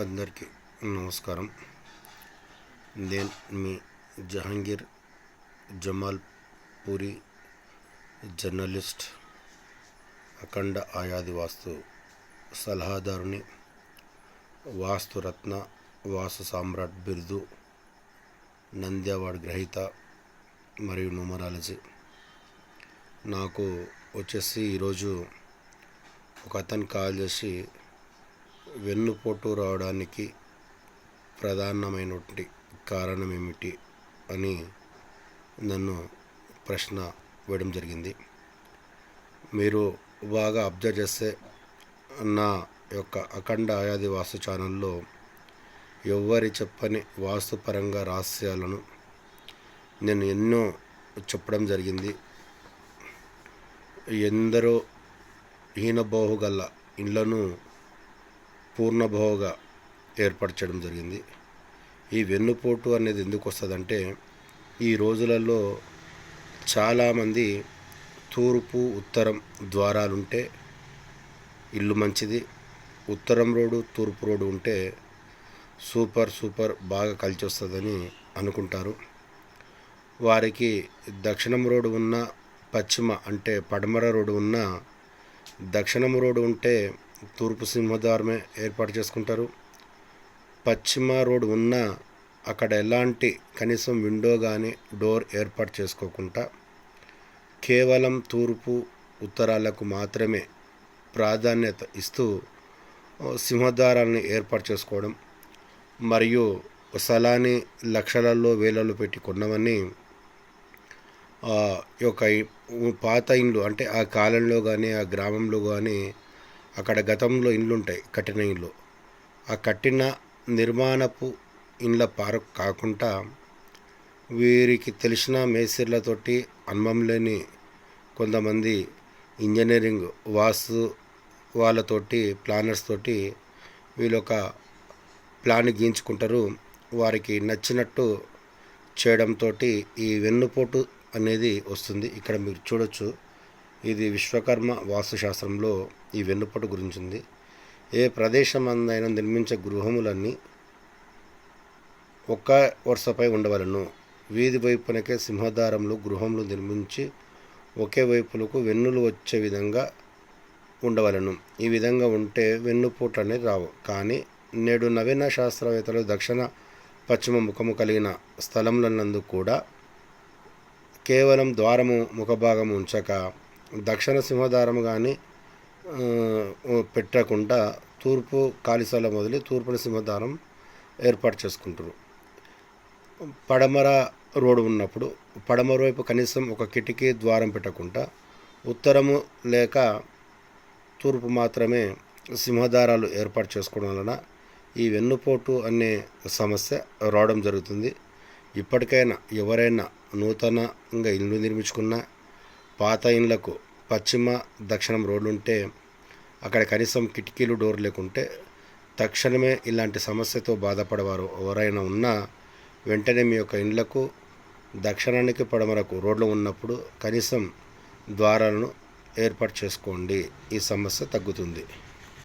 అందరికీ నమస్కారం. నేను మీ జహాంగీర్ జమాల్ పూరి జర్నలిస్ట్ అఖండ ఆయాది వాస్తు సలహాదారుని వాస్తురత్న వాసు సామ్రాట్ బిరుదు నంది అవార్డు గ్రహీత మరియు న్యూమరాలజీ నాకు వచ్చేసి ఈరోజు ఒక అతను కాల్ చేసి వెన్నుపోటు రావడానికి ప్రధానమైనటువంటి కారణం ఏమిటి అని నన్ను ప్రశ్న వేయడం జరిగింది. మీరు బాగా అబ్జర్వ్ చేస్తే నా యొక్క అఖండ ఆయాది వాస్తు ఛానల్లో ఎవ్వరి చెప్పని వాస్తుపరంగా రహస్యాలను నేను ఎన్నో చెప్పడం జరిగింది. ఎందరో హీనబోహు ఇళ్ళను పూర్ణభోగా ఏర్పరచడం జరిగింది. ఈ వెన్నుపోటు అనేది ఎందుకు వస్తుందంటే ఈ రోజులలో చాలామంది తూర్పు ఉత్తరం ద్వారాలుంటే ఇల్లు మంచిది. ఉత్తరం రోడ్డు తూర్పు రోడ్డు ఉంటే సూపర్ సూపర్ బాగా కలిసి వస్తుందని అనుకుంటారు. వారికి దక్షిణం రోడ్డు ఉన్న పశ్చిమ అంటే పడమర రోడ్డు ఉన్న దక్షిణం రోడ్డు ఉంటే తూర్పు సింహద్వారమే ఏర్పాటు చేసుకుంటారు. పశ్చిమ రోడ్ ఉన్న అక్కడ ఎలాంటి కనీసం విండో కానీ డోర్ ఏర్పాటు చేసుకోకుండా కేవలం తూర్పు ఉత్తరాలకు మాత్రమే ప్రాధాన్యత ఇస్తూ సింహద్వారాలను ఏర్పాటు చేసుకోవడం మరియు స్థలాన్ని లక్షలలో వేలలో పెట్టి కొన్నవన్నీ ఈ యొక్క పాత ఇండ్లు అంటే ఆ కాలంలో కానీ ఆ గ్రామంలో కానీ అక్కడ గతంలో ఇండ్లు ఉంటాయి కట్టిన ఇండ్లు. ఆ కట్టిన నిర్మాణపు ఇండ్ల పార్క్ కాకుండా వీరికి తెలిసిన మేస్త్రిలతోటి అనుభవం లేని కొంతమంది ఇంజనీరింగ్ వాస్తు వాళ్ళతోటి ప్లానర్స్ తోటి వీళ్ళొక ప్లాన్ గీయించుకుంటారు. వారికి నచ్చినట్టు చేయడంతో ఈ వెన్నుపోటు అనేది వస్తుంది. ఇక్కడ మీరు చూడొచ్చు. ఇది విశ్వకర్మ వాస్తుశాస్త్రంలో ఈ వెన్నుపట్టు గురించింది. ఏ ప్రదేశం అందైనా నిర్మించే గృహములన్నీ ఒక్క వరుసపై ఉండవలను. వీధి వైపునకే సింహదారములు గృహములు నిర్మించి ఒకే వైపులకు వెన్నులు వచ్చే విధంగా ఉండవలను. ఈ విధంగా ఉంటే వెన్నుపూట అనేది రావు. కానీ నేడు నవీన శాస్త్రవేత్తలు దక్షిణ పశ్చిమ ముఖము కలిగిన స్థలములనందు కూడా కేవలం ద్వారము ముఖభాగము ఉంచక దక్షిణ సింహదారం కానీ పెట్టకుండా తూర్పు కాళీశాల మొదలు తూర్పున సింహదారం ఏర్పాటు చేసుకుంటారు పడమర రోడ్డు ఉన్నప్పుడు పడమర వైపు కనీసం ఒక కిటికీ ద్వారం పెట్టకుండా ఉత్తరము లేక తూర్పు మాత్రమే సింహదారాలు ఏర్పాటు చేసుకోవడం వలన ఈ వెన్నుపోటు అనే సమస్య రావడం జరుగుతుంది. ఇప్పటికైనా ఎవరైనా నూతనంగా ఇల్లు నిర్మించుకున్న పాత ఇండ్లకు పశ్చిమ దక్షిణం రోడ్లు ఉంటే అక్కడ కనీసం కిటికీలు డోర్ లేకుంటే తక్షణమే ఇలాంటి సమస్యతో బాధపడేవారు ఎవరైనా ఉన్నా వెంటనే మీ యొక్క ఇండ్లకు దక్షిణానికి పడమరకు రోడ్లు ఉన్నప్పుడు కనీసం ద్వారాలను ఏర్పాటు చేసుకోండి. ఈ సమస్య తగ్గుతుంది.